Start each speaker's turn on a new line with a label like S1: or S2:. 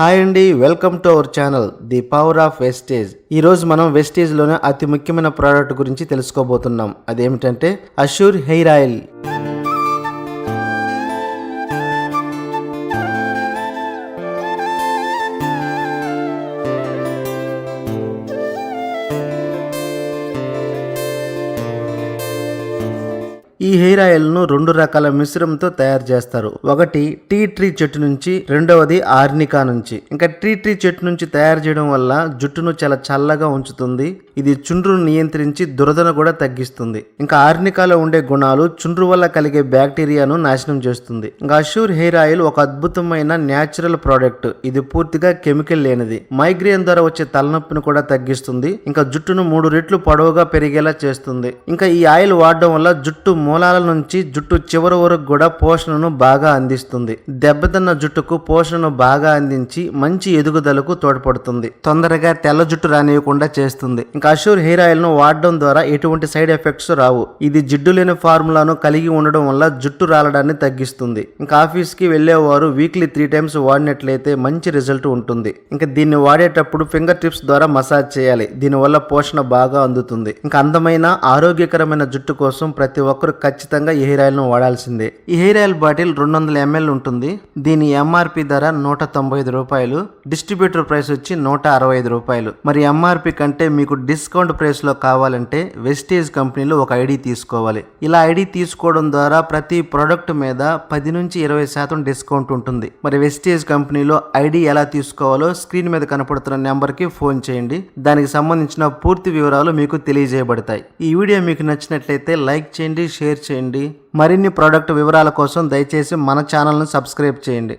S1: Hi అండి welcome to our channel the power of wastage. ఈ రోజు మనం వెస్టేజ్లోనే అతి ముఖ్యమైన ప్రోడక్ట్ గురించి తెలుసుకోబోతున్నాం. అదేమిటంటే అష్యూర్ హెయిర్ ఆయిల్. ఈ హెయిర్ ఆయిల్ను రెండు రకాల మిశ్రమంతో తయారు చేస్తారు. ఒకటి టీ ట్రీ చెట్టు నుంచి రెండవది ఆర్నికా నుంచి. ఇంకా టీ ట్రీ చెట్టు నుంచి తయారు చేయడం వల్ల జుట్టును చాలా చల్లగా ఉంచుతుంది. ఇది చుండ్రును నియంత్రించి దురదను కూడా తగ్గిస్తుంది. ఇంకా ఆర్నికాలో ఉండే గుణాలు చుండ్రు వల్ల కలిగే బ్యాక్టీరియాను నాశనం చేస్తుంది. ఇంకా అషూర్ హెయిర్ ఆయిల్ ఒక అద్భుతమైన న్యాచురల్ ప్రోడక్ట్. ఇది పూర్తిగా కెమికల్ లేనిది. మైగ్రేన్ ద్వారా వచ్చే తలనొప్పిని కూడా తగ్గిస్తుంది. ఇంకా జుట్టును మూడు రెట్లు పొడవుగా పెరిగేలా చేస్తుంది. ఇంకా ఈ ఆయిల్ వాడడం వల్ల జుట్టు మూలాల నుంచి జుట్టు చివరి వరకు కూడా పోషణను బాగా అందిస్తుంది. దెబ్బతిన్న జుట్టుకు పోషణను బాగా అందించి మంచి ఎదుగుదలకు తోడ్పడుతుంది. తొందరగా తెల్ల జుట్టు రానివ్వకుండా చేస్తుంది. ఇంకా అషూర్ హెయిర్ ఆయిల్ను వాడడం ద్వారా ఎటువంటి సైడ్ ఎఫెక్ట్స్ రావు. ఇది జిడ్డు లేని ఫార్ములాను కలిగి ఉండడం వల్ల జుట్టు రాలడాన్ని తగ్గిస్తుంది. ఇంకా ఆఫీస్కి వెళ్ళేవారు వీక్లీ త్రీ టైమ్స్ వాడినట్లయితే మంచి రిజల్ట్ ఉంటుంది. ఇంకా దీన్ని వాడేటప్పుడు ఫింగర్ టిప్స్ ద్వారా మసాజ్ చేయాలి. దీనివల్ల పోషణ బాగా అందుతుంది. ఇంకా అందమైన ఆరోగ్యకరమైన జుట్టు కోసం ప్రతి ఒక్కరు ఖచ్చితంగా ఈ హెయిర్ ఆయిల్ను వాడాల్సిందే. ఈ హెయిర్ ఆయిల్ బాటిల్ రెండు వందల ఎంఎల్ ఉంటుంది. దీని ఎంఆర్పి ధర నూట తొంభై ఐదు రూపాయలు. డిస్ట్రిబ్యూటర్ ప్రైస్ వచ్చి నూట అరవై ఐదు రూపాయలు. మరి ఎంఆర్పి కంటే మీకు డిస్కౌంట్ ప్రైస్లో కావాలంటే వెస్టేజ్ కంపెనీలో ఒక ఐడి తీసుకోవాలి. ఇలా ఐడి తీసుకోవడం ద్వారా ప్రతి ప్రోడక్ట్ మీద పది నుంచి ఇరవై శాతం డిస్కౌంట్ ఉంటుంది. మరి వెస్టేజ్ కంపెనీలో ఐడి ఎలా తీసుకోవాలో స్క్రీన్ మీద కనపడుతున్న నెంబర్కి ఫోన్ చేయండి. దానికి సంబంధించిన పూర్తి వివరాలు మీకు తెలియజేయబడతాయి. ఈ వీడియో మీకు నచ్చినట్లయితే లైక్ చేయండి షేర్ చేయండి. మరిన్ని ప్రోడక్ట్ వివరాల కోసం దయచేసి మన ఛానల్ను సబ్స్క్రైబ్ చేయండి.